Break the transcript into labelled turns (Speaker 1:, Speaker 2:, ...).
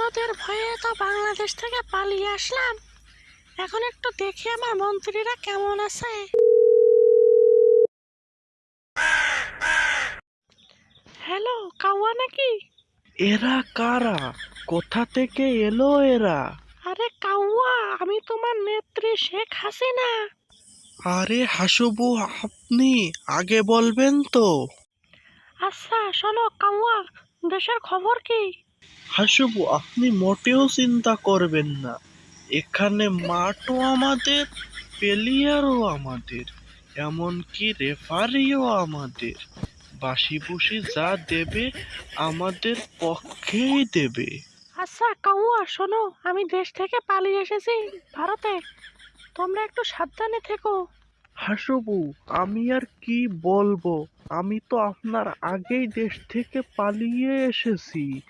Speaker 1: ভারতের ভয়ে তো বাংলাদেশ থেকে পালিয়ে আসলাম। এখন একটু দেখি আমার মন্ত্রীরা কেমন আছে। হ্যালো কাউয়া নাকি?
Speaker 2: এরা কারা? কোথা থেকে এলো এরা?
Speaker 1: আরে কাউয়া আমি তোমার নেত্রী শেখ হাসিনা।
Speaker 2: আরে হাসুবু আপনি আগে বলবেন তো।
Speaker 1: আচ্ছা শোনো কাউয়া দেশের খবর কি?
Speaker 2: হাসুবু আপনি মোটেও চিন্তা করবেন না। এখানে মাঠও আমাদের প্লেয়ারও আমাদের এমনকি রেফারিও আমাদের। বাসি বুসি যা দেবে আমাদের পক্ষেই দেবে।
Speaker 1: আচ্ছা কাউয়া শোনো আমি দেশ থেকে পালিয়ে এসেছি ভারতে। তোমরা একটু সাবধানে থেকো।
Speaker 2: হাসুবু আমি আর কি বলব? আমি তো আপনার আগেই দেশ থেকে পালিয়ে এসেছি।